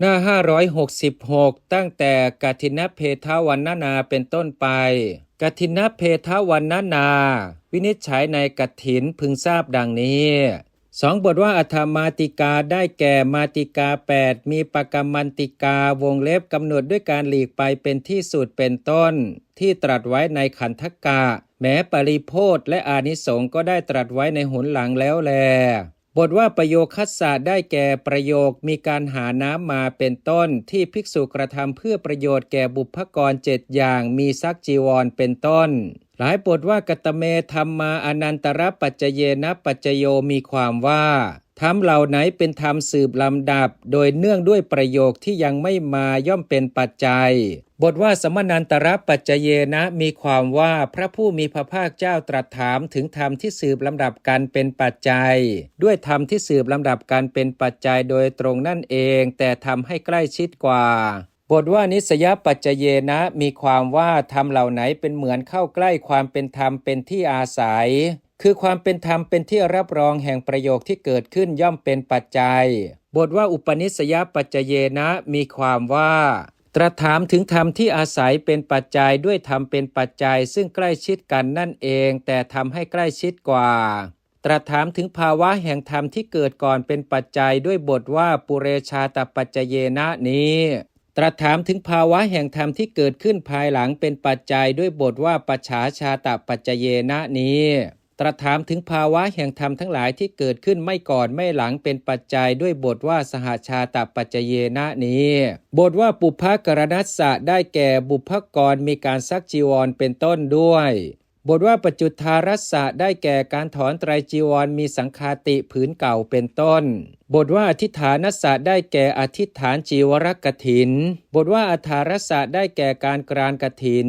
หน้า 566 ตั้งแต่กัทินเพทวันนานาเป็นต้นไปกัทินเพทวันนานา วินิจฉัยในกัถินพึงทราบดังนี้สองบทว่าอธรรมาติกาได้แก่มาติกา 8 มีปกรรมันติกาวงเล็บกำหนดด้วยการหลีกไปเป็นที่สุดเป็นต้น ที่ตรัสไว้ในขันธกะ แม้ปริโพธและอานิสงก็ได้ตรัสไว้ในหนหลังแล้วแล บทว่าประโยคคัสสะได้แก่ประโยคมีการหาน้ำมาเป็นต้น ที่ภิกษุกระทำเพื่อประโยชน์แก่บุพกรเจ็ดอย่างมีซักจีวรเป็นต้น หลายบทว่ากตเมธรรมมาอนันตรปัจเจเยนะปัจจโยมีความว่า ธรรมเหล่าไหนเป็นธรรมสืบลำดับ โดยเนื่องด้วยประโยคที่ยังไม่มาย่อมเป็นปัจจัย บทว่าสมนันตรปัจเจเยนะมีความว่าพระผู้มีพระภาคเจ้าตรัสถามถึงธรรมที่สืบลำดับกันเป็นปัจจัย ด้วยธรรมที่สืบลำดับกันเป็นปัจจัยโดยตรงนั่นเอง แต่ทำให้ใกล้ชิดกว่าบทว่านิสยปัจเจเยนะมีความว่าธรรมเหล่าไหนเป็นเหมือนเข้าใกล้ความเป็นธรรมเป็นที่อาศัย คือความเป็นธรรมเป็นที่รับรองแห่งประโยคที่เกิดขึ้นย่อมเป็นปัจจัย บทว่าอุปนิสยปัจเจเยนะมีความว่า ตรัสถามถึงธรรมที่อาศัยเป็นปัจจัยด้วยธรรมเป็นปัจจัย ซึ่งใกล้ชิดกันนั่นเอง แต่ทำให้ใกล้ชิดกว่า ตรัสถามถึงภาวะแห่งธรรมที่เกิดก่อนเป็นปัจจัยด้วยบทว่าปุเรชาตปัจเจเยนะนี้ตรัสถามถึงภาวะแห่งธรรมที่เกิดขึ้นภายหลังเป็นปัจจัยด้วยบทว่าปัจฉาชาตปัจเจเยนะนี้ ตรัสถามถึงภาวะแห่งธรรมทั้งหลายที่เกิดขึ้นไม่ก่อนไม่หลังเป็นปัจจัยด้วยบทว่าสหชาตปัจเจเยนะนี้ บทว่าปุพพกรณัสสะได้แก่บุพกรมีการซักจีวรเป็นต้นด้วย บทว่าปัจจุทารัสสะได้แก่การถอนไตรจีวรมีสังคาติผืนเก่าเป็นต้น บทว่าอธิฐานัสสะได้แก่อธิฐานจีวรกถิน บทว่าอัฐารัสสะได้แก่การกรานกถิน